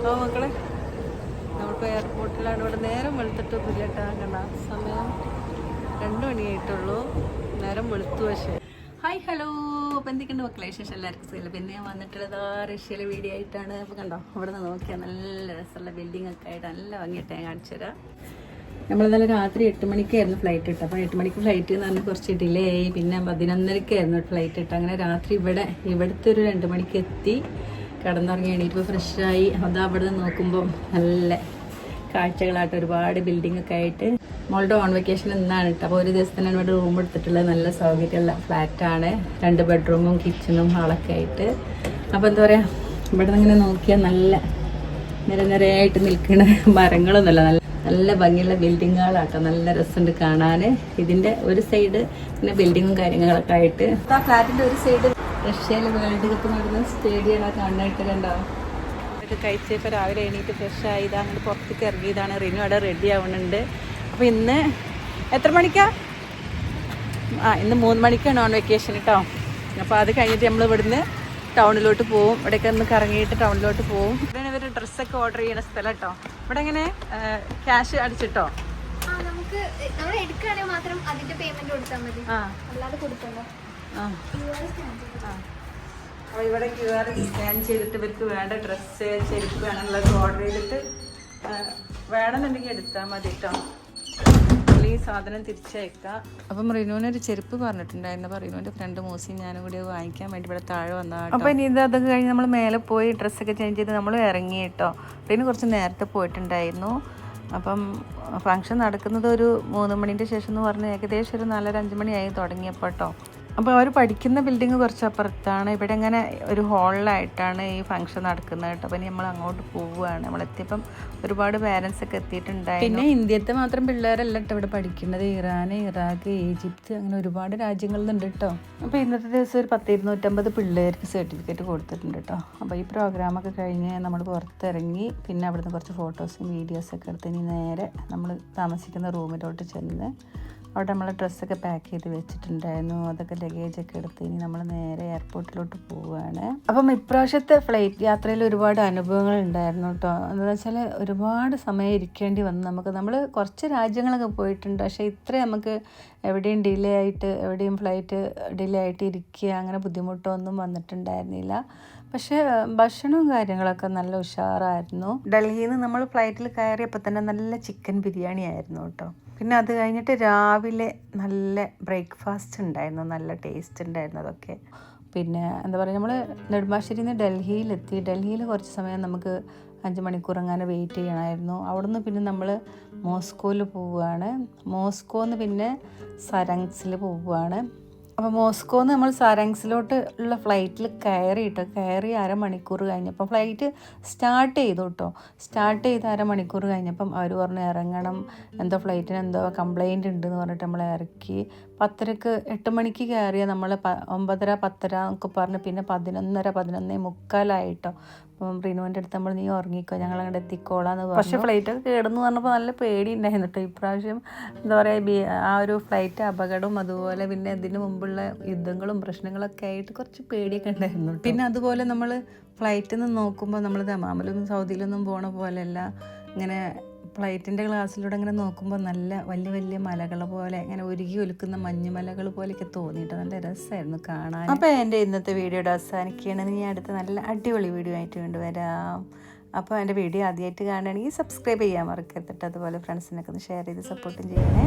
അപ്പോൾ മക്കളെ നമ്മളിപ്പോൾ എയർപോർട്ടിലാണ് ഇവിടെ നേരം വെളുത്തിട്ട് പുല്ലട്ടാ കണ്ട സമയം രണ്ട് മണിയായിട്ടുള്ളൂ. നേരം വെളുത്തു പക്ഷേ. ഹായ് ഹലോ അപ്പോൾ എന്തൊക്കെയുണ്ട് മക്കളെ വിശേഷം? എല്ലാവർക്കും സുഖമില്ല? പിന്നെ ഞാൻ വന്നിട്ടുള്ളത് ആ റഷ്യയിലെ വീഡിയോ ആയിട്ടാണ്. അപ്പോൾ കണ്ടോ അവിടെ നിന്ന് നോക്കിയാൽ നല്ല രസമുള്ള ബിൽഡിംഗ് ഒക്കെ ആയിട്ട് നല്ല ഭംഗിയായിട്ട് ഞാൻ കാണിച്ചു തരാം. നമ്മൾ ഇന്നലെ രാത്രി എട്ട് മണിക്കായിരുന്നു ഫ്ലൈറ്റ് ഇട്ടത്. അപ്പോൾ എട്ട് മണിക്ക് ഫ്ലൈറ്റ് എന്ന് പറഞ്ഞാൽ കുറച്ച് ഡിലേ ആയി. പിന്നെ പതിനൊന്നരക്കായിരുന്നു ഫ്ലൈറ്റ് ഇട്ട് അങ്ങനെ രാത്രി ഇവിടെ ഇവിടുത്തെ ഒരു രണ്ട് മണിക്ക് എത്തി. കിടന്നുറങ്ങി എണീറ്റ് ഫ്രഷായി അതാ അവിടെ നിന്ന് നോക്കുമ്പോൾ നല്ല കാഴ്ചകളായിട്ട് ഒരുപാട് ബിൽഡിംഗ് ഒക്കെ ആയിട്ട്. മോളുടെ ഓൺ വെക്കേഷൻ എന്നാണ് കേട്ടോ അപ്പോൾ ഒരു ദിവസത്തിനാണ് ഇവിടെ റൂം എടുത്തിട്ടുള്ള നല്ല സൗകര്യമുള്ള ഫ്ലാറ്റാണ് രണ്ട് ബെഡ്റൂമും കിച്ചണും ഹാളൊക്കെ ആയിട്ട്. അപ്പോൾ എന്താ പറയുക ഇവിടെ നിന്ന് ഇങ്ങനെ നോക്കിയാൽ നല്ല നിരനിരയായിട്ട് നിൽക്കുന്ന മരങ്ങളൊന്നുമല്ല. നല്ല നല്ല ഭംഗിയുള്ള ബിൽഡിങ്ങുകളാട്ടോ നല്ല രസമുണ്ട് കാണാൻ ഇതിന്റെ ഒരു സൈഡ് പിന്നെ ബിൽഡിങ്ങും കാര്യങ്ങളൊക്കെ ആയിട്ട്. ആ ഫ്ലാറ്റിന്റെ ഒരു സൈഡ് റഷ്യയിൽ വേൾഡ് കപ്പ് നടന്ന സ്റ്റേഡിയം കാണാനായിട്ട് കണ്ടോ? ഇത് കഴിച്ചപ്പോൾ രാവിലെ എണീറ്റ് ഫ്രഷ് ആയി ഇതാ അങ്ങോട്ട് പുറത്തേക്ക് ഇറങ്ങിയതാണ് റിനു അവിടെ റെഡി ആവുന്നുണ്ട് അപ്പോൾ ഇന്ന് എത്ര മണിക്കാ? ആ ഇന്ന് മൂന്ന് മണിക്കാണ് ഓൺ വെക്കേഷൻ കേട്ടോ അപ്പോൾ അത് കഴിഞ്ഞിട്ട് നമ്മൾ ഇവിടുന്ന് ടൗണിലോട്ട് പോവും. ഇവിടെയൊക്കെ ഒന്ന് കറങ്ങിയിട്ട് ടൗണിലോട്ട് പോവും. ഇവിടെ ഇവർ ഡ്രസ്സൊക്കെ ഓർഡർ ചെയ്യുന്ന സ്ഥലം കേട്ടോ ഇവിടെ എങ്ങനെ ക്യാഷ് അടിച്ചിട്ടോ? ആ നമുക്ക് നമ്മൾ എടുക്കുകയാണെങ്കിൽ മാത്രം അതിന്റെ പേയ്മെന്റ് കൊടുത്താൽ മതി. ആ. അല്ലാതെ കൊടുക്കണ്ട. അപ്പോൾ ഇവിടെ ക്യു ആർ സ്കാൻ ചെയ്തിട്ട് ഇവർക്ക് വേണ്ട ഡ്രസ്സ് ചെരുപ്പ് വേണമെന്നുള്ളത് ഓർഡർ ചെയ്തിട്ട് വേണമെന്നുണ്ടെങ്കിൽ എടുത്താൽ മതി കേട്ടോ ഈ സാധനം തിരിച്ചയക്കാം. അപ്പം റിനുവിനൊരു ചെരുപ്പ് പറഞ്ഞിട്ടുണ്ടായിരുന്നു. അപ്പോൾ റിനുവിന്റെ ഫ്രണ്ട് മൂസി ഞാനും കൂടി വാങ്ങിക്കാൻ വേണ്ടി ഇവിടെ താഴെ വന്നതാണ് അപ്പോൾ ഇനി ഇത് അതൊക്കെ കഴിഞ്ഞ് നമ്മൾ മേലെ പോയി ഡ്രസ്സൊക്കെ ചേഞ്ച് ചെയ്ത് നമ്മൾ ഇറങ്ങി കേട്ടോ റിനു കുറച്ച് നേരത്തെ പോയിട്ടുണ്ടായിരുന്നു. അപ്പം ഫംഗ്ഷൻ നടക്കുന്നത് ഒരു മൂന്ന് മണിന്റെ ശേഷം എന്ന് പറഞ്ഞാൽ ഏകദേശം ഒരു നാലര അഞ്ച് മണിയായി തുടങ്ങിയപ്പോൾ കേട്ടോ അപ്പോൾ അവർ പഠിക്കുന്ന ബിൽഡിങ് കുറച്ച് അപ്പുറത്താണ്. ഇവിടെ ഇങ്ങനെ ഒരു ഹോളിലായിട്ടാണ് ഈ ഫംഗ്ഷൻ നടക്കുന്നത് കേട്ടോ. അപ്പം നമ്മൾ അങ്ങോട്ട് പോവുകയാണ്. നമ്മളെത്തിയപ്പം ഒരുപാട് പാരൻസ് ഒക്കെ എത്തിയിട്ടുണ്ടായിരുന്നു. പിന്നെ ഇന്ത്യത്തെ മാത്രം പിള്ളേരല്ല കേട്ടോ ഇവിടെ പഠിക്കുന്നത്. ഇറാൻ ഇറാഖ് ഈജിപ്ത് അങ്ങനെ ഒരുപാട് രാജ്യങ്ങളിലുണ്ട് കേട്ടോ. അപ്പോൾ ഇന്നത്തെ ദിവസം ഒരു പത്ത് ഇരുന്നൂറ്റമ്പത് പിള്ളേർക്ക് സർട്ടിഫിക്കറ്റ് കൊടുത്തിട്ടുണ്ട് കേട്ടോ. അപ്പോൾ ഈ പ്രോഗ്രാമൊക്കെ കഴിഞ്ഞ് നമ്മൾ പുറത്തിറങ്ങി പിന്നെ അവിടുന്ന് കുറച്ച് ഫോട്ടോസും വീഡിയോസൊക്കെ എടുത്ത് ഇനി നേരെ നമ്മൾ താമസിക്കുന്ന റൂമിലോട്ട് ചെന്ന് അവിടെ നമ്മൾ ഡ്രസ്സൊക്കെ പാക്ക് ചെയ്ത് വെച്ചിട്ടുണ്ടായിരുന്നു. അതൊക്കെ ലഗേജൊക്കെ എടുത്ത് ഇനി നമ്മൾ നേരെ എയർപോർട്ടിലോട്ട് പോവുകയാണ് അപ്പം ഇപ്രാവശ്യത്തെ ഫ്ലൈറ്റ് യാത്രയിൽ ഒരുപാട് അനുഭവങ്ങൾ ഉണ്ടായിരുന്നു കേട്ടോ എന്താണെന്ന് വെച്ചാൽ ഒരുപാട് സമയം ഇരിക്കേണ്ടി വന്നു. നമുക്ക് നമ്മൾ കുറച്ച് രാജ്യങ്ങളൊക്കെ പോയിട്ടുണ്ട്. പക്ഷേ ഇത്ര നമുക്ക് എവിടെയും ഡിലേ ആയിട്ട് എവിടെയും ഫ്ലൈറ്റ് ഡിലേ ആയിട്ട് ഇരിക്കുക അങ്ങനെ ബുദ്ധിമുട്ടൊന്നും വന്നിട്ടുണ്ടായിരുന്നില്ല. പക്ഷേ ഭക്ഷണവും കാര്യങ്ങളൊക്കെ നല്ല ഉഷാറായിരുന്നു. ഡൽഹിയിൽ നിന്ന് നമ്മൾ ഫ്ലൈറ്റിൽ കയറിയപ്പോൾ തന്നെ നല്ല ചിക്കൻ ബിരിയാണി ആയിരുന്നു കേട്ടോ പിന്നെ അത് കഴിഞ്ഞിട്ട് രാവിലെ നല്ല ബ്രേക്ക്ഫാസ്റ്റ് ഉണ്ടായിരുന്നു നല്ല ടേസ്റ്റ് ഉണ്ടായിരുന്നു അതൊക്കെ. പിന്നെ എന്താ പറയുക നമ്മൾ നെടുമ്പാശ്ശേരിയിൽ നിന്ന് ഡൽഹിയിലെത്തി. ഡൽഹിയിൽ കുറച്ച് സമയം നമുക്ക് അഞ്ച് മണിക്കൂർ അങ്ങനെ വെയിറ്റ് ചെയ്യണമായിരുന്നു. അവിടുന്ന് പിന്നെ നമ്മൾ മോസ്കോയിൽ പോവുകയാണ് മോസ്കോന്ന് പിന്നെ സരങ്സിൽ പോവുകയാണ് അപ്പോൾ മോസ്കോന്ന് നമ്മൾ സാരാങ്സിലോട്ട് ഉള്ള ഫ്ലൈറ്റിൽ കയറിയിട്ട് കയറി അരമണിക്കൂർ കഴിഞ്ഞപ്പം ഫ്ലൈറ്റ് സ്റ്റാർട്ട് ചെയ്തു കേട്ടോ സ്റ്റാർട്ട് ചെയ്ത് അരമണിക്കൂർ കഴിഞ്ഞപ്പം അവർ പറഞ്ഞു ഇറങ്ങണം. എന്തോ ഫ്ലൈറ്റിന് എന്തോ കംപ്ലൈന്റ് ഉണ്ടെന്ന് പറഞ്ഞിട്ട് നമ്മളെ ഇറക്കി. പത്തരക്ക് എട്ട് മണിക്ക് കയറിയ നമ്മൾ ഒമ്പതര പത്തര എന്നൊക്കെ പറഞ്ഞ് പിന്നെ പതിനൊന്നര പതിനൊന്നേ മുക്കാലായിട്ടോ. അപ്പം റിനുവിന്റെ അടുത്ത് നമ്മൾ നീ ഉറങ്ങിക്കോ ഞങ്ങൾ അങ്ങോട്ട് എത്തിക്കോളാന്ന് പറഞ്ഞു പക്ഷേ ഫ്ലൈറ്റ് ഒക്കെ കേടെന്ന് പറഞ്ഞപ്പോൾ നല്ല പേടി ഉണ്ടായിരുന്നു കേട്ടോ. ഇപ്രാവശ്യം എന്താ പറയുക ആ ഒരു ഫ്ലൈറ്റ് അപകടവും അതുപോലെ പിന്നെ ഇതിന് മുമ്പുള്ള യുദ്ധങ്ങളും പ്രശ്നങ്ങളൊക്കെ ആയിട്ട് കുറച്ച് പേടിയൊക്കെ ഉണ്ടായിരുന്നു പിന്നെ അതുപോലെ നമ്മൾ ഫ്ലൈറ്റിൽ നിന്ന് നോക്കുമ്പോൾ നമ്മൾ ദമാമിലൊന്നും സൗദിയിലൊന്നും പോണ പോലെയല്ല ഇങ്ങനെ ഫ്ലൈറ്റിന്റെ ഗ്ലാസ്സിലൂടെ ഇങ്ങനെ നോക്കുമ്പോൾ നല്ല വലിയ വലിയ മലകൾ പോലെ ഇങ്ങനെ ഒരുകി ഒലുക്കുന്ന മഞ്ഞുമലകൾ പോലെയൊക്കെ തോന്നിയിട്ട് നല്ല രസമായിരുന്നു കാണാൻ. അപ്പോൾ എന്റെ ഇന്നത്തെ വീഡിയോയുടെ അവസാനിക്കുകയാണ്. ഞാൻ അടുത്ത നല്ല അടിപൊളി വീഡിയോ ആയിട്ട് കൊണ്ടുവരാം അപ്പോൾ എന്റെ വീഡിയോ ആദ്യമായിട്ട് കാണുകയാണെങ്കിൽ സബ്സ്ക്രൈബ് ചെയ്യാൻ മറക്കരുത് അതുപോലെ ഫ്രണ്ട്സിനൊക്കെ ഒന്ന് ഷെയർ ചെയ്ത് സപ്പോർട്ടും ചെയ്യണേ.